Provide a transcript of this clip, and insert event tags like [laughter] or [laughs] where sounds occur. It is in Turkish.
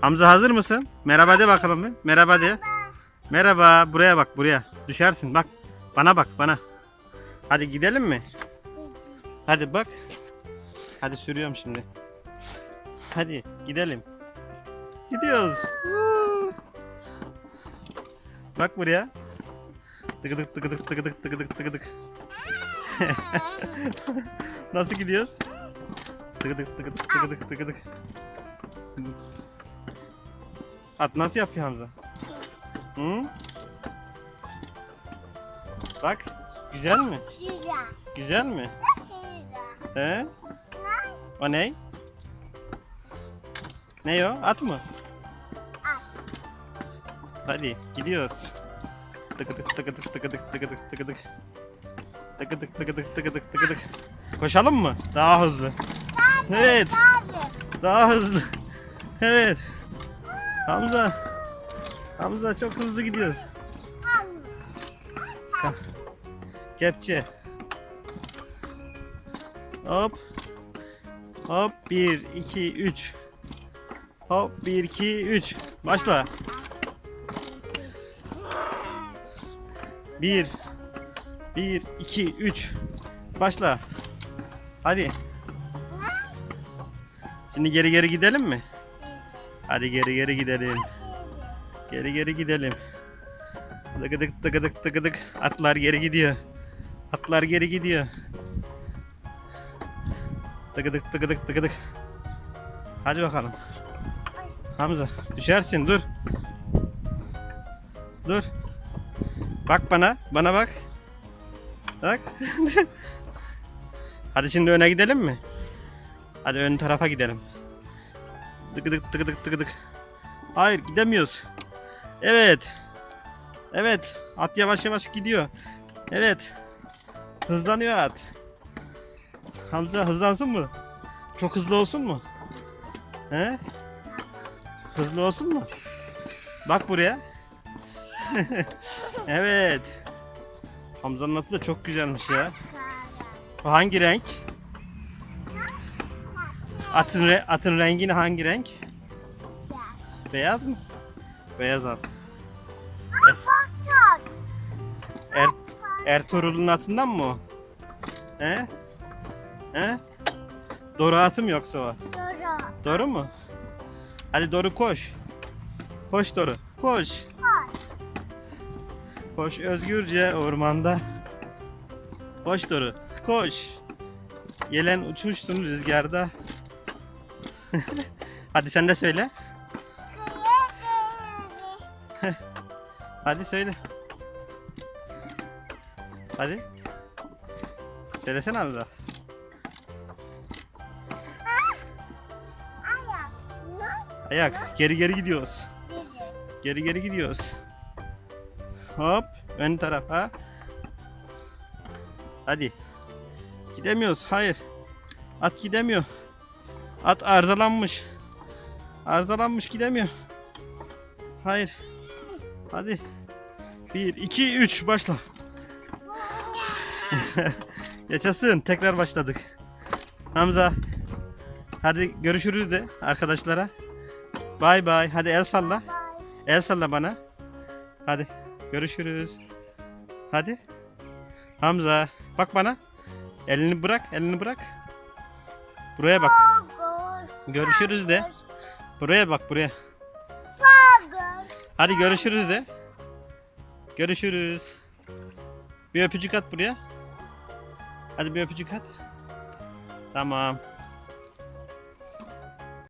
Hamza hazır mısın? Merhaba de bakalım bir. Merhaba de. Merhaba. Buraya bak buraya. Düşersin bak. Bana bak bana. Hadi gidelim mi? Hadi bak. Hadi sürüyorum şimdi. Hadi gidelim. Gidiyoruz. Bak buraya. Tıkıdık tıkıdık tıkıdık tıkıdık tıkıdık. [laughs] Nasıl gidiyoruz? Tıkıdık tıkıdık tıkıdık tıkıdık. At nasıl yapıyor Hamza? Hı? Bak. Güzel mi? Şira. Güzel mi? Şira. He? O ne? Ne o? At mı? At. Hadi gidiyoruz. Tıkıdık tıkıdık tıkıdık tıkıdık tıkıdık. Tıkıdık tıkıdık tıkıdık tıkıdık. Koşalım mı? Daha hızlı. Evet. Daha hızlı. Evet. Hamza. Hamza çok hızlı gidiyoruz. Hadi. Kepçe. Hop. Hop 1 2 3. Hop 1 2 3. Başla. 1 1 2 3. Başla. Hadi. Şimdi geri geri gidelim mi? Hadi geri geri gidelim. Geri geri gidelim. Tıkıdık tıkıdık tıkıdık. Atlar geri gidiyor. Atlar geri gidiyor. Tıkıdık tıkıdık tıkıdık. Hadi bakalım. Hamza düşersin dur. Dur. Bak bana. Bana bak. Bak. [laughs] Hadi şimdi öne gidelim mi? Hadi ön tarafa gidelim. Tıkıdık tıkıdık tıkıdık. Hayır gidemiyoruz. Evet. Evet. At yavaş yavaş gidiyor. Evet. Hızlanıyor at. Hamza hızlansın mı? Çok hızlı olsun mu? He? Hızlı olsun mu? Bak buraya. [laughs] evet. Hamza'nın atı da çok güzelmiş ya. Hangi renk? Atın, re- atın rengi ne hangi renk? Beyaz mı? Beyaz at. Çok. Er, Ertuğrul'un atından mı o? He? He? Doğru atım yoksa o? Doğru. Doğru mu? Hadi doğru koş. Koş doğru. Koş. Koş. Koş özgürce ormanda. Koş doğru. Koş. Yelen uçuşsun rüzgarda. [laughs] Hadi sen de söyle. Hadi söyle. Hadi. Söylesene abi daha. Ayak. Geri geri gidiyoruz. Geri geri gidiyoruz. Hop. Ön tarafa. Hadi. Gidemiyoruz. Hayır. At gidemiyor. At arızalanmış. Arızalanmış gidemiyor. Hayır. Hadi. 1, 2, 3 başla. [laughs] Yaşasın. Tekrar başladık. Hamza. Hadi görüşürüz de arkadaşlara. Bay bay. Hadi el salla. El salla bana. Hadi. Görüşürüz. Hadi. Hamza. Bak bana. Elini bırak. Elini bırak. Buraya bak. Görüşürüz de. Buraya bak buraya. Hadi görüşürüz de. Görüşürüz. Bir öpücük at buraya. Hadi bir öpücük at. Tamam.